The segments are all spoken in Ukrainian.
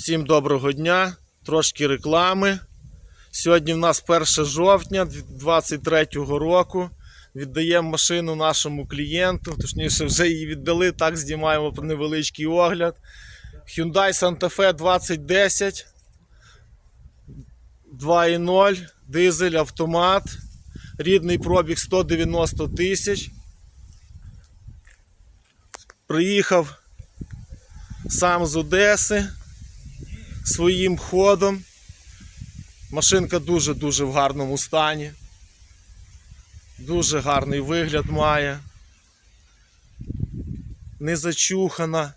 Всім доброго дня, трошки реклами. Сьогодні в нас 1 жовтня 2023 року. Віддаємо машину нашому клієнту, точніше, вже її віддали, так знімаємо невеличкий огляд. Hyundai Santa Fe 2010 2.0, дизель, автомат, рідний пробіг 190 тисяч. Приїхав сам з Одеси своїм ходом. Машинка дуже-дуже в гарному стані. Дуже гарний вигляд має. Не зачухана.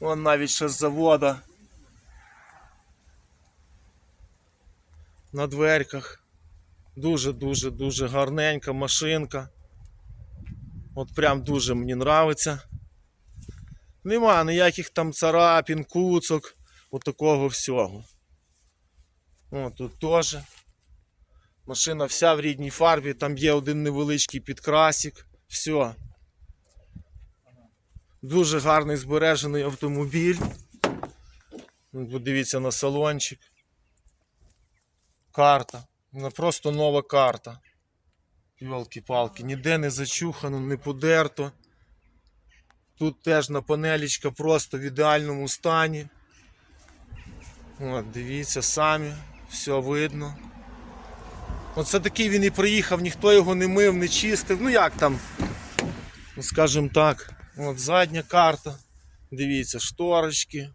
Вон навіть ще з завода. На дверках. Дуже-дуже дуже гарненька машинка. От прям дуже мені нравиться. Нема ніяких там царапін, куцок, от такого всього. О, тут теж. Машина вся в рідній фарбі, там є один невеличкий підкрасик. Все. Дуже гарний збережений автомобіль. Ну, Подивіться на салончик. Карта. Вона просто нова карта. Йолки-палки, ніде не зачухано, не подерто. Тут теж на панелічка просто в ідеальному стані. От, дивіться самі, все видно. Оце такий він і приїхав, ніхто його не мив, не чистив. Ну як там, ну, скажімо так, от задня карта. Дивіться, шторочки.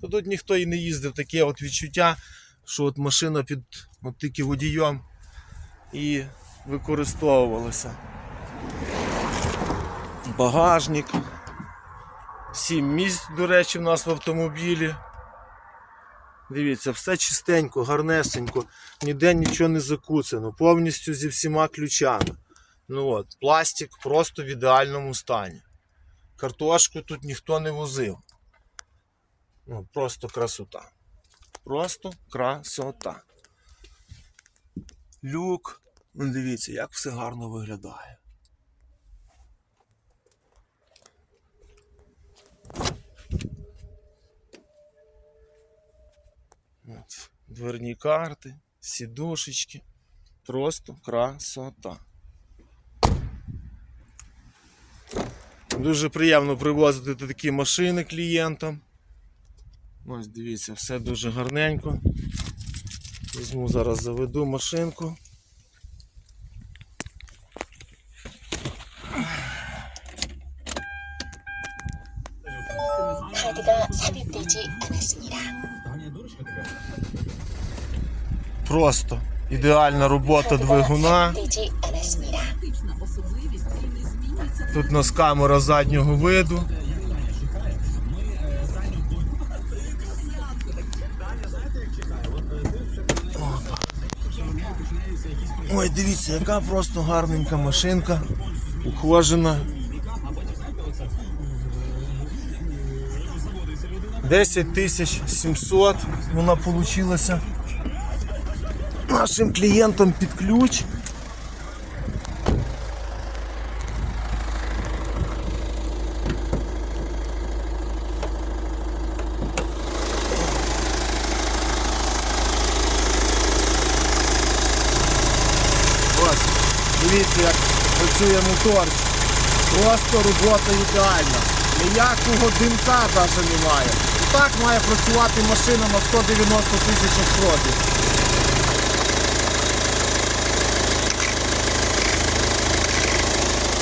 То тут ніхто і не їздив, таке от відчуття, що от машина під от тільки водієм і використовувалася. Багажник. Сім місць, до речі, в нас в автомобілі. Дивіться, все чистенько, гарнесенько, ніде нічого не закуцано, повністю зі всіма ключами. Ну от, Пластик просто в ідеальному стані. Картошку тут ніхто не возив. Ну, Просто красота. Просто красота. Люк. Ну, дивіться, як все гарно виглядає. От, дверні карти, сідушечки. Просто красота. Дуже приємно привозити такі машини клієнтам. Ось дивіться, все дуже гарненько. Візьму зараз заведу машинку. 카드가 삽입되지 않았습니다. Просто ідеальна робота двигуна. Тут у нас камера заднього виду. Ой, дивіться, яка просто гарненька машинка ухожена. 10 тисяч 700 вона получилася нашим клієнтам під ключ. Ось, дивіться, як працює мотор. Просто робота ідеальна. Ніякого димка навіть немає. Так має працювати машина на 190 тисячах пробіг.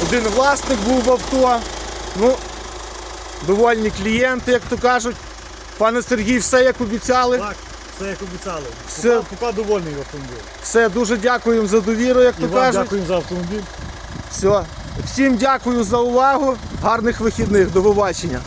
Один власник був в авто. Ну, довольні клієнти, як то кажуть. Пане Сергій, все як обіцяли. Так, все як обіцяли. Все. Поки, поки довольний автомобіль. Все, дуже дякуємо за довіру, як І то вам кажуть. дякуємо за автомобіль. Все. Всім дякую за увагу. Гарних вихідних. До побачення.